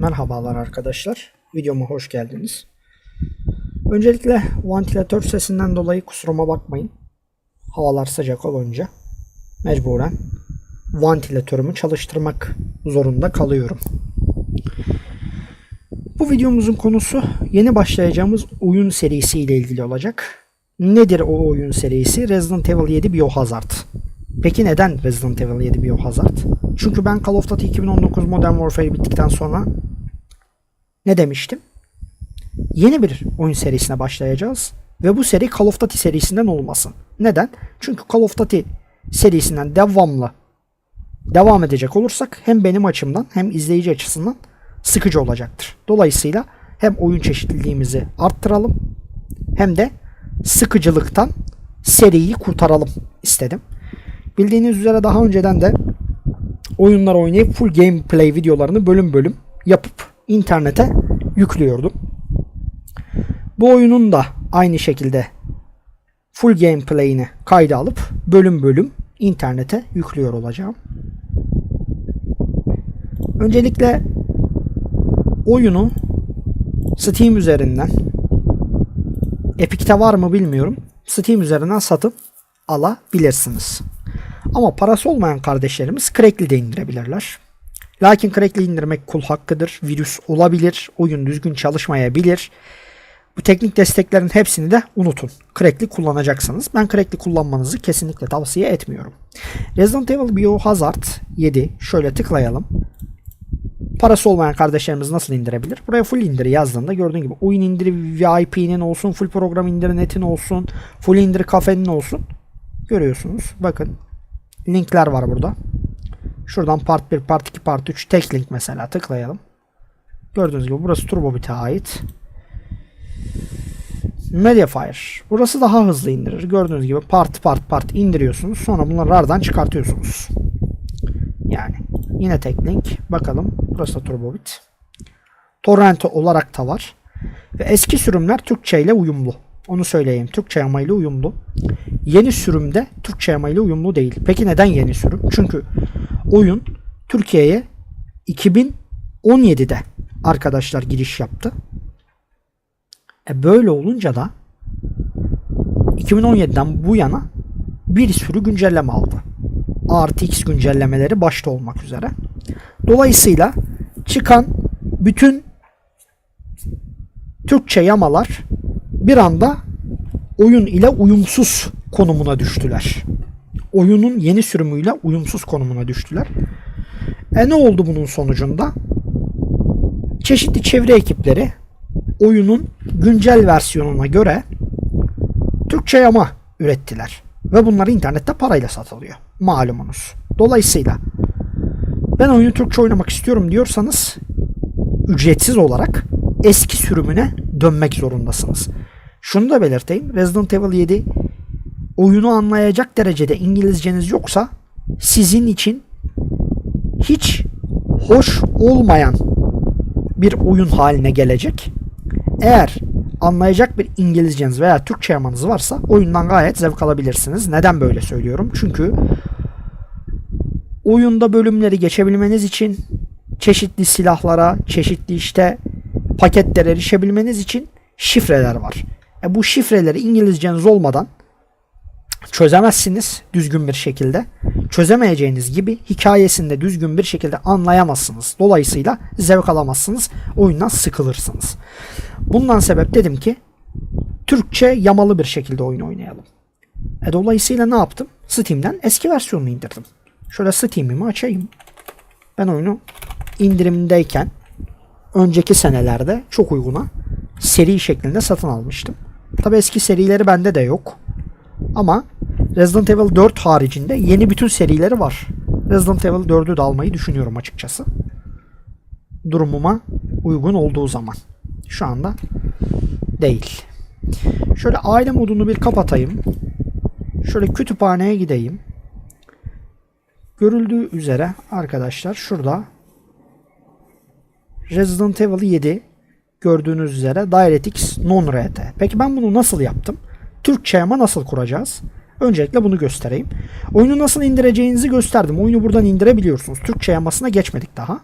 Merhabalar arkadaşlar. Videoma hoş geldiniz. Öncelikle vantilatör sesinden dolayı kusuruma bakmayın. Havalar sıcak olunca mecburen vantilatörümü çalıştırmak zorunda kalıyorum. Bu videomuzun konusu yeni başlayacağımız oyun serisi ile ilgili olacak. Nedir o oyun serisi? Resident Evil 7 Biohazard. Peki neden Resident Evil 7 Biohazard? Çünkü ben Call of Duty 2019 Modern Warfare bittikten sonra ne demiştim? Yeni bir oyun serisine başlayacağız. Ve bu seri Call of Duty serisinden olmasın. Neden? Çünkü Call of Duty serisinden devamlı devam edecek olursak hem benim açımdan hem izleyici açısından sıkıcı olacaktır. Dolayısıyla hem oyun çeşitliliğimizi arttıralım hem de sıkıcılıktan seriyi kurtaralım istedim. Bildiğiniz üzere daha önceden de oyunlar oynayıp full gameplay videolarını bölüm bölüm yapıp internete yüklüyordum. Bu oyunun da aynı şekilde full gameplay'ini kayda alıp bölüm bölüm internete yüklüyor olacağım. Öncelikle oyunu Steam üzerinden Epic'te var mı bilmiyorum. Steam üzerinden satıp alabilirsiniz. Ama parası olmayan kardeşlerimiz Crackly de indirebilirler. Lakin Crackly indirmek kul hakkıdır. Virüs olabilir. Oyun düzgün çalışmayabilir. Bu teknik desteklerin hepsini de unutun. Crackly kullanacaksınız. Ben Crackly kullanmanızı kesinlikle tavsiye etmiyorum. Resident Evil Biohazard 7 şöyle tıklayalım. Parası olmayan kardeşlerimiz nasıl indirebilir? Buraya full indiri yazdığında gördüğün gibi oyun indiri VIP'nin olsun, full program indiri netin olsun, full indiri kafenin olsun. Görüyorsunuz. Bakın. Linkler var burada. Şuradan part 1, part 2, part 3 tek link mesela tıklayalım. Gördüğünüz gibi burası Turbobit'e ait. Mediafire. Burası daha hızlı indirir. Gördüğünüz gibi part part part indiriyorsunuz. Sonra bunları RAR'dan çıkartıyorsunuz. Yani yine tek link. Bakalım. Burası da Turbobit. Torrent olarak da var. Ve eski sürümler Türkçe ile uyumlu. Onu söyleyeyim. Türkçe yamayla uyumlu. Yeni sürümde Türkçe yamayla uyumlu değil. Peki neden yeni sürüm? Çünkü oyun Türkiye'ye 2017'de arkadaşlar giriş yaptı. E böyle olunca da 2017'den bu yana bir sürü güncelleme aldı. RTX güncellemeleri başta olmak üzere. Dolayısıyla çıkan bütün Türkçe yamalar bir anda oyun ile uyumsuz konumuna düştüler. Oyunun yeni sürümüyle uyumsuz konumuna düştüler. E ne oldu bunun sonucunda? Çeşitli çevre ekipleri oyunun güncel versiyonuna göre Türkçe yama ürettiler. Ve bunlar internette parayla satılıyor. Malumunuz. Dolayısıyla ben oyunu Türkçe oynamak istiyorum diyorsanız ücretsiz olarak eski sürümüne dönmek zorundasınız. Şunu da belirteyim. Resident Evil 7 oyunu anlayacak derecede İngilizceniz yoksa sizin için hiç hoş olmayan bir oyun haline gelecek. Eğer anlayacak bir İngilizceniz veya Türkçe yamanız varsa oyundan gayet zevk alabilirsiniz. Neden böyle söylüyorum? Çünkü oyunda bölümleri geçebilmeniz için çeşitli silahlara, çeşitli işte paketlere erişebilmeniz için şifreler var. E bu şifreleri İngilizceniz olmadan çözemezsiniz düzgün bir şekilde. Çözemeyeceğiniz gibi hikayesinde düzgün bir şekilde anlayamazsınız. Dolayısıyla zevk alamazsınız. Oyundan sıkılırsınız. Bundan sebep dedim ki Türkçe yamalı bir şekilde oyun oynayalım. E dolayısıyla ne yaptım? Steam'den eski versiyonunu indirdim. Şöyle Steam'imi açayım. Ben oyunu indirimdeyken önceki senelerde çok uyguna seri şeklinde satın almıştım. Tabi eski serileri bende de yok. Ama Resident Evil 4 haricinde yeni bütün serileri var. Resident Evil 4'ü de almayı düşünüyorum açıkçası. Durumuma uygun olduğu zaman. Şu anda değil. Şöyle aile modunu bir kapatayım. Şöyle kütüphaneye gideyim. Görüldüğü üzere arkadaşlar şurada Resident Evil 7 gördüğünüz üzere DirectX non-RT. Peki ben bunu nasıl yaptım? Türkçe ama nasıl kuracağız? Öncelikle bunu göstereyim. Oyunu nasıl indireceğinizi gösterdim. Oyunu buradan indirebiliyorsunuz. Türkçe yamasına geçmedik daha.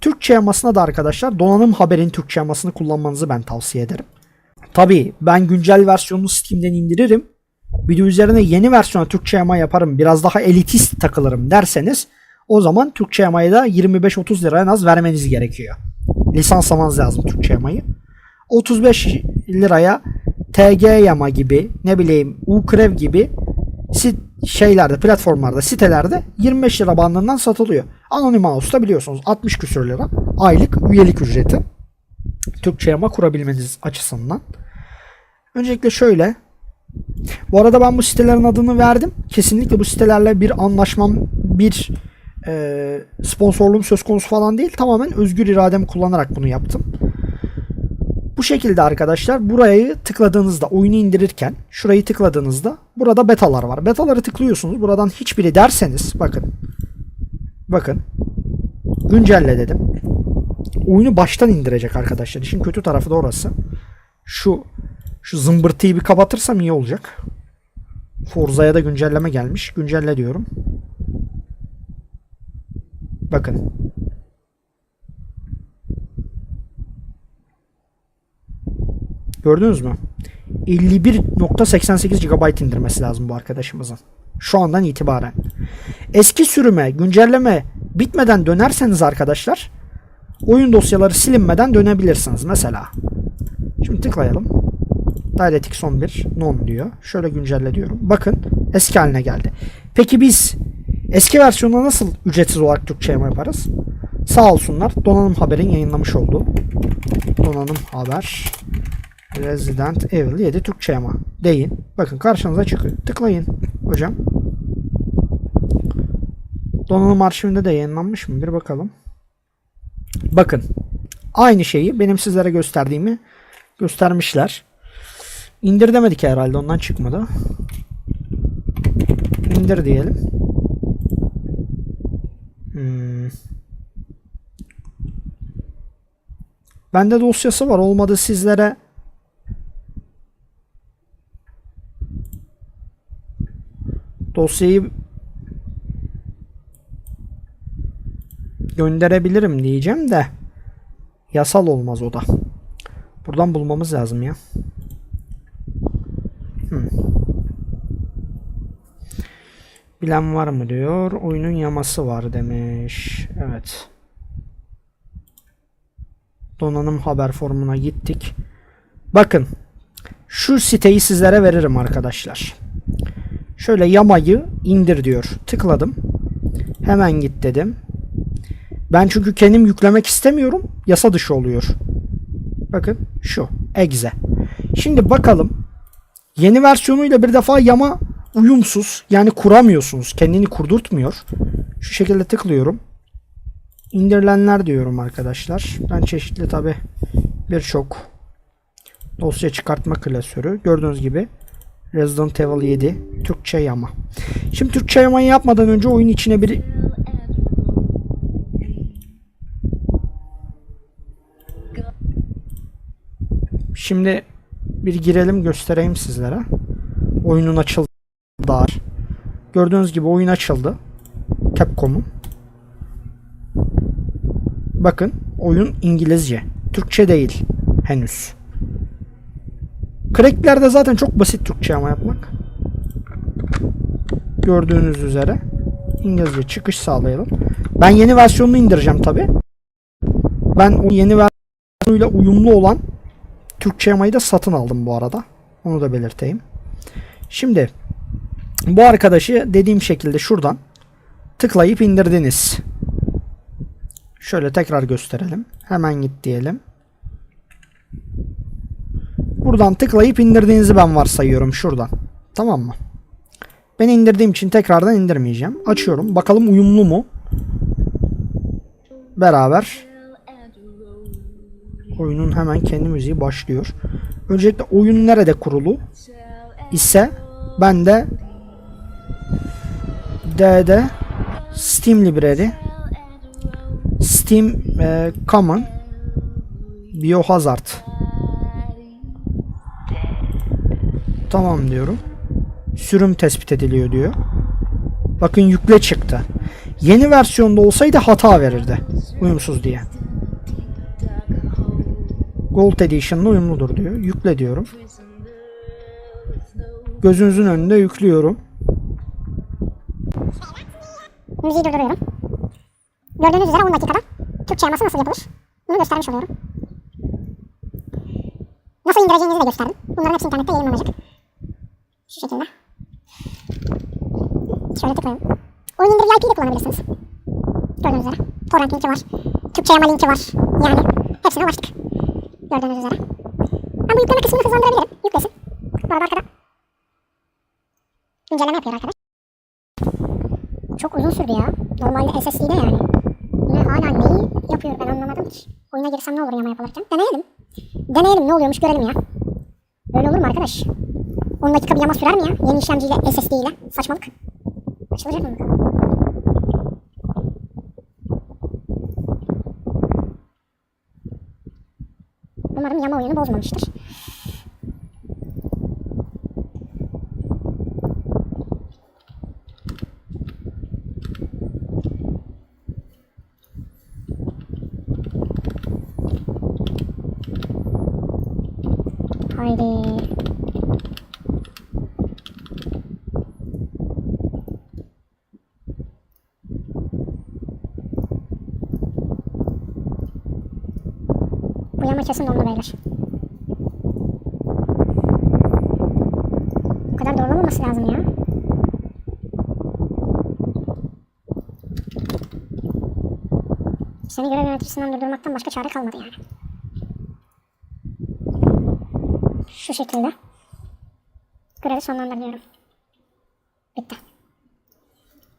Türkçe yamasına da arkadaşlar donanım haberin Türkçe yamasını kullanmanızı ben tavsiye ederim. Tabii ben güncel versiyonunu Steam'den indiririm. Bir de üzerine yeni versiyona Türkçe yama yaparım. Biraz daha elitist takılırım derseniz o zaman Türkçe yamayı da 25-30 lira en az vermeniz gerekiyor. Lisanslamanız lazım Türkçe yamayı. 35 liraya TG yama gibi ne bileyim Ukrev gibi şeylerde platformlarda sitelerde 25 lira bandından satılıyor. Anonymous biliyorsunuz 60 küsür lira aylık üyelik ücreti. Türkçe yama kurabilmeniz açısından. Öncelikle şöyle. Bu arada ben bu sitelerin adını verdim. Kesinlikle bu sitelerle bir anlaşmam, bir e, sponsorluğum söz konusu falan değil. Tamamen özgür irademi kullanarak bunu yaptım. Bu şekilde arkadaşlar burayı tıkladığınızda oyunu indirirken şurayı tıkladığınızda burada betalar var. Betaları tıklıyorsunuz. Buradan hiçbiri derseniz bakın. Bakın. Güncelle dedim. Oyunu baştan indirecek arkadaşlar. İşin kötü tarafı da orası. Şu şu zımbırtıyı bir kapatırsam iyi olacak. Forza'ya da güncelleme gelmiş. Güncelle diyorum. Bakın. Gördünüz mü? 51.88 GB indirmesi lazım bu arkadaşımızın. Şu andan itibaren. Eski sürüme, güncelleme bitmeden dönerseniz arkadaşlar oyun dosyaları silinmeden dönebilirsiniz. Mesela şimdi tıklayalım. DirectX 11 non diyor. Şöyle güncelle diyorum. Bakın eski haline geldi. Peki biz eski versiyonuna nasıl ücretsiz olarak Türkçe yaparız? Sağ olsunlar donanım haberin yayınlamış olduğu donanım haber Resident Evil 7 Türkçe yama deyin. Bakın karşınıza çıkıyor. Tıklayın hocam. Donanım arşivinde de yayınlanmış mı? Bir bakalım. Bakın. Aynı şeyi benim sizlere gösterdiğimi göstermişler. İndir demedik herhalde ondan çıkmadı. İndir diyelim. Hmm. Bende dosyası var. Olmadı sizlere dosyayı gönderebilirim diyeceğim de yasal olmaz o da. Buradan bulmamız lazım ya. Hmm. Bilen var mı diyor. Oyunun yaması var demiş. Evet. Donanım haber formuna gittik. Bakın. Şu siteyi sizlere veririm arkadaşlar. Şöyle yamayı indir diyor. Tıkladım. Hemen git dedim. Ben çünkü kendim yüklemek istemiyorum. Yasa dışı oluyor. Bakın şu. Exe. Şimdi bakalım. Yeni versiyonuyla bir defa yama uyumsuz. Yani kuramıyorsunuz. Kendini kurdurtmuyor. Şu şekilde tıklıyorum. İndirilenler diyorum arkadaşlar. Ben çeşitli tabi birçok dosya çıkartma klasörü. Gördüğünüz gibi Resident Evil 7 Türkçe yama. Şimdi Türkçe yamayı yapmadan önce oyun içine bir Şimdi bir girelim göstereyim sizlere. Oyunun açıldı. Dar. Gördüğünüz gibi oyun açıldı. Capcom'un. Bakın oyun İngilizce. Türkçe değil henüz. Cracklerde zaten çok basit Türkçe ama yapmak. Gördüğünüz üzere. İngilizce çıkış sağlayalım. Ben yeni versiyonunu indireceğim tabi. Ben o yeni versiyonuyla uyumlu olan Türkçe yamayı da satın aldım bu arada. Onu da belirteyim. Şimdi bu arkadaşı dediğim şekilde şuradan tıklayıp indirdiniz. Şöyle tekrar gösterelim. Hemen git diyelim. Buradan tıklayıp indirdiğinizi ben varsayıyorum şuradan. Tamam mı? Ben indirdiğim için tekrardan indirmeyeceğim. Açıyorum. Bakalım uyumlu mu? Beraber oyunun hemen kendi müziği başlıyor. Öncelikle oyun nerede kurulu ise ben de D'de Steam Library Steam e, Common Biohazard Tamam diyorum. Sürüm tespit ediliyor diyor. Bakın yükle çıktı. Yeni versiyonda olsaydı hata verirdi. Uyumsuz diye. Gold Edition'la uyumludur diyor. Yükle diyorum. Gözünüzün önünde yüklüyorum. Müziği durduruyorum. Gördüğünüz üzere 10 dakikada Türkçe yaması nasıl yapılır? Bunu göstermiş oluyorum. Nasıl indireceğinizi de gösterdim. Bunların hepsi internette yayınlanacak. Şu şekilde. Şöyle tıklayın. Oyun indir VIP'yi de kullanabilirsiniz. Gördüğünüz üzere. Torrent linki var. Türkçe yama linki var. Yani hepsine ulaştık. Gördüğünüz üzere. Ben bu yükleme kısmını hızlandırabilirim. Yüklesin. Bu arada arkada güncelleme yapıyor arkadaş. Çok uzun sürdü ya. Normalde SSD'de yani. Ne hala neyi yapıyor ben anlamadım ki. Oyuna girsem ne olur yama yapılırken. Deneyelim. Deneyelim ne oluyormuş görelim ya. Böyle olur mu arkadaş? 10 dakika bir yama sürer mi ya? Yeni işlemciyle SSD ile. Saçmalık. Açılacak mı? Umarım yama oyunu bozmamıştır. Haydi. Bu yama kesin dondu beyler. Bu kadar doğrulamaması lazım ya. Seni görev yöneticisinden durdurmaktan başka çare kalmadı yani. Şu şekilde. Görevi sonlandır diyorum. Bitti.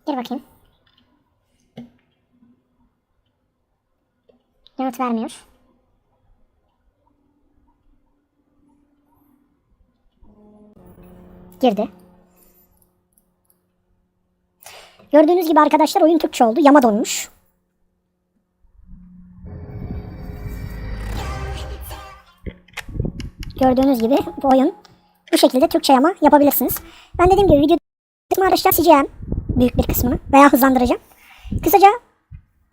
Gir bakayım. Yanıt vermiyor. Girdi. Gördüğünüz gibi arkadaşlar oyun Türkçe oldu. Yama donmuş. Gördüğünüz gibi bu oyun bu şekilde Türkçe yama yapabilirsiniz. Ben dediğim gibi video kısmı araçlar. Büyük bir kısmını veya hızlandıracağım. Kısaca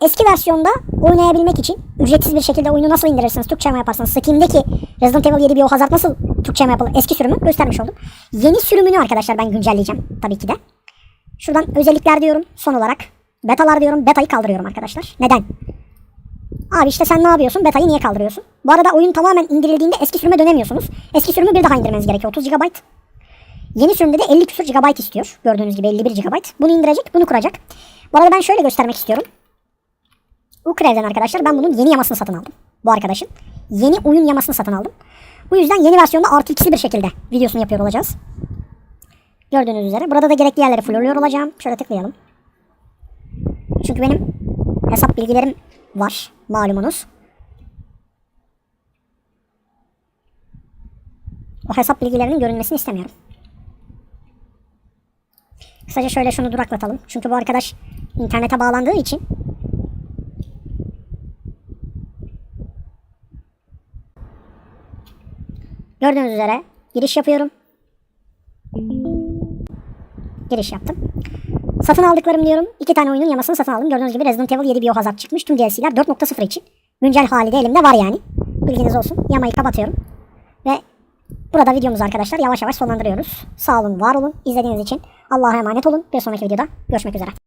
eski versiyonda oynayabilmek için ücretsiz bir şekilde oyunu nasıl indirirsiniz, Türkçe yama yaparsanız Steam'deki Resident Evil 7 Biohazard nasıl Türkçe yama yapılır eski sürümü göstermiş oldum. Yeni sürümünü arkadaşlar ben güncelleyeceğim tabii ki de. Şuradan özellikler diyorum son olarak. Betalar diyorum. Betayı kaldırıyorum arkadaşlar. Neden? Abi işte sen ne yapıyorsun? Beta'yı niye kaldırıyorsun? Bu arada oyun tamamen indirildiğinde eski sürüme dönemiyorsunuz. Eski sürümü bir daha indirmeniz gerekiyor. 30 GB. Yeni sürümde de 50 küsur GB istiyor. Gördüğünüz gibi 51 GB. Bunu indirecek, bunu kuracak. Bu arada ben şöyle göstermek istiyorum. Ukrev'den arkadaşlar ben bunun yeni yamasını satın aldım. Bu arkadaşın. Yeni oyun yamasını satın aldım. Bu yüzden yeni versiyonda artı ikisi bir şekilde videosunu yapıyor olacağız. Gördüğünüz üzere. Burada da gerekli yerleri florluyor olacağım. Şöyle tıklayalım. Çünkü benim hesap bilgilerim var. Malumunuz. O hesap bilgilerinin görünmesini istemiyorum. Kısaca şöyle şunu duraklatalım. Çünkü bu arkadaş internete bağlandığı için Gördüğünüz üzere giriş yapıyorum. Giriş yaptım. Satın aldıklarım diyorum. iki tane oyunun yamasını satın aldım. Gördüğünüz gibi Resident Evil 7 Biohazard çıkmış. Tüm DLC'ler 4.0 için. Güncel hali de elimde var yani. Bilginiz olsun. Yamayı kapatıyorum. Ve burada videomuzu arkadaşlar yavaş yavaş sonlandırıyoruz. Sağ olun, var olun. İzlediğiniz için Allah'a emanet olun. Bir sonraki videoda görüşmek üzere.